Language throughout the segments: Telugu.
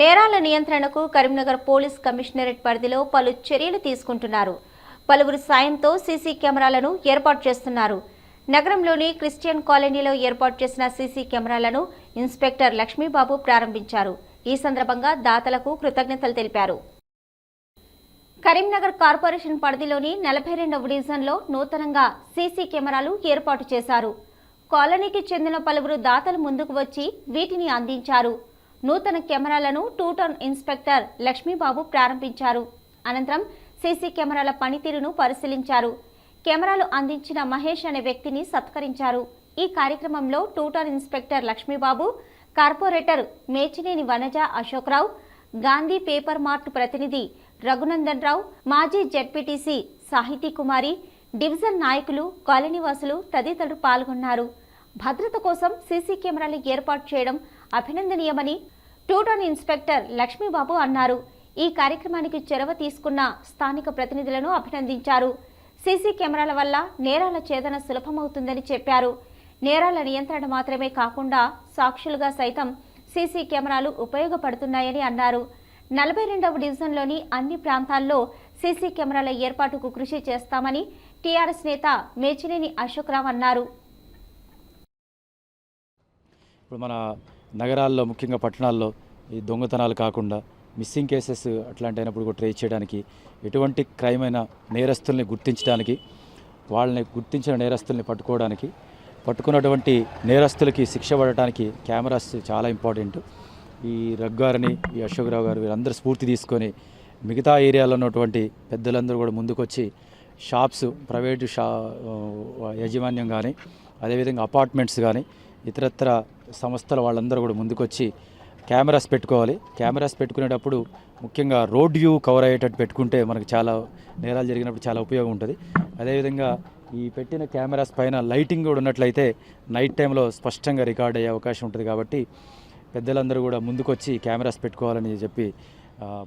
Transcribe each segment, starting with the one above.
నేరాల నియంత్రణకు కరీంనగర్ పోలీస్ కమిషనరేట్ పరిధిలో పలు చర్యలు తీసుకుంటున్నారు. పలువురు సాయంతో సీసీ కెమెరాలను ఏర్పాటు చేస్తున్నారు. నగరంలోని క్రిస్టియన్ కాలనీలో ఏర్పాటు చేసిన సీసీ కెమెరాలను ఇన్స్పెక్టర్ లక్ష్మీబాబు ప్రారంభించారు. ఈ సందర్భంగా దాతలకు కృతజ్ఞతలు తెలిపారు. కరీంనగర్ కార్పొరేషన్ పరిధిలోని నలభై రెండవ డివిజన్లో నూతనంగా సీసీ కెమెరాలు ఏర్పాటు చేశారు. కాలనీకి చెందిన పలువురు దాతలు ముందుకు వచ్చి వీటిని అందించారు. నూతన కెమెరాలను టూ టౌన్ ఇన్స్పెక్టర్ లక్ష్మీబాబు ప్రారంభించారు. అనంతరం సీసీ కెమెరాల పనితీరును పరిశీలించారు. కెమెరాలు అందించిన మహేష్ అనే వ్యక్తిని సత్కరించారు. ఈ కార్యక్రమంలో two inspector Lakshmibabu corporator Mechineni Vanaja Ashokrao Gandhi paper mart ప్రతినిధి రఘునందన్ రావు మాజీ జెడ్పీటీసీ సాహితీ కుమారి డివిజన్ నాయకులు కాలనీవాసులు తదితరులు పాల్గొన్నారు. భద్రత కోసం సీసీ కెమెరాలు ఏర్పాటు చేయడం అభినందనీయమని టూటౌన్ ఇన్స్పెక్టర్ లక్ష్మీబాబు అన్నారు. ఈ కార్యక్రమానికి చొరవ తీసుకున్న స్థానిక ప్రతినిధులను అభినందించారు. సీసీ కెమెరాల వల్ల నేరాల ఛేదన సులభమవుతుందని చెప్పారు. నేరాల నియంత్రణ మాత్రమే కాకుండా సాక్షులుగా సైతం సీసీ కెమెరాలు ఉపయోగపడుతున్నాయని అన్నారు. నలభై రెండవ డివిజన్లోని అన్ని ప్రాంతాల్లో సీసీ కెమెరాల ఏర్పాటుకు కృషి చేస్తామని టీఆర్ఎస్ నేత మేచినేని అశోక్రావు అన్నారు. ఇప్పుడు మన నగరాల్లో ముఖ్యంగా పట్టణాల్లో ఈ దొంగతనాలు కాకుండా మిస్సింగ్ కేసెస్ అట్లాంటి అయినప్పుడు కూడా ట్రేస్ చేయడానికి ఎటువంటి క్రైమ్ అయిన నేరస్తుల్ని గుర్తించడానికి వాళ్ళని గుర్తించిన నేరస్తుల్ని పట్టుకోవడానికి పట్టుకున్నటువంటి నేరస్తులకి శిక్ష పడటానికి కెమెరాస్ చాలా ఇంపార్టెంట్. ఈ రగ్గారని ఈ అశోక్రావు గారు వీరందరూ స్ఫూర్తి తీసుకొని మిగతా ఏరియాలో ఉన్నటువంటి పెద్దలందరూ కూడా ముందుకొచ్చి షాప్స్ ప్రైవేటు షా యాజమాన్యం కానీ అదేవిధంగా అపార్ట్మెంట్స్ కానీ ఇతరత్ర సంస్థల వాళ్ళందరూ కూడా ముందుకొచ్చి కెమెరాస్ పెట్టుకోవాలి. కెమెరాస్ పెట్టుకునేటప్పుడు ముఖ్యంగా రోడ్ వ్యూ కవర్ అయ్యేటట్టు పెట్టుకుంటే మనకు చాలా నేరాలు జరిగినప్పుడు చాలా ఉపయోగం ఉంటుంది. అదేవిధంగా ఈ పెట్టిన కెమెరాస్ పైన లైటింగ్ కూడా ఉన్నట్లయితే నైట్ టైంలో స్పష్టంగా రికార్డ్ అయ్యే అవకాశం ఉంటుంది కాబట్టి పెద్దలందరూ కూడా ముందుకొచ్చి కెమెరాస్ పెట్టుకోవాలని చెప్పి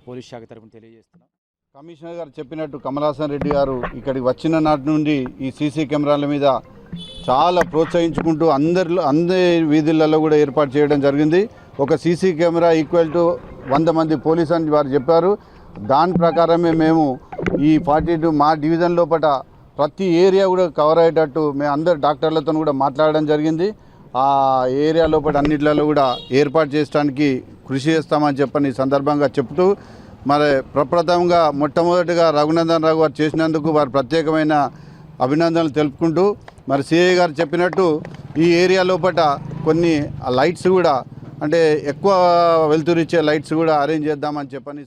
పోలీస్ శాఖ తరపున తెలియజేస్తున్నాం. కమిషనర్ గారు చెప్పినట్టు కమలాసన్ రెడ్డి గారు ఇక్కడికి వచ్చిన నాటి నుండి ఈ సీసీ కెమెరాల మీద చాలా ప్రోత్సహించుకుంటూ అందరిలో అందరి వీధులలో కూడా ఏర్పాటు చేయడం జరిగింది. ఒక సీసీ కెమెరా ఈక్వల్ టు వంద మంది పోలీస్ అని వారు చెప్పారు. దాని ప్రకారమే మేము ఈ ఫార్టీ టూ మా డివిజన్ లోపల ప్రతి ఏరియా కూడా కవర్ అయ్యేటట్టు మేము అందరు డాక్టర్లతో కూడా మాట్లాడడం జరిగింది. ఆ ఏరియా లోపల అన్నిట్లలో కూడా ఏర్పాటు చేయడానికి కృషి చేస్తామని చెప్పని సందర్భంగా చెప్తూ మరి ప్రప్రథమంగా మొట్టమొదటిగా రఘునందన్ రావు గారు చేసినందుకు వారు ప్రత్యేకమైన అభినందనలు తెలుపుకుంటూ మరి సిఐ గారు చెప్పినట్టు ఈ ఏరియా లోపల కొన్ని లైట్స్ కూడా అంటే ఎక్కువ వెలుతురిచ్చే లైట్స్ కూడా అరేంజ్ చేద్దామని చెప్పని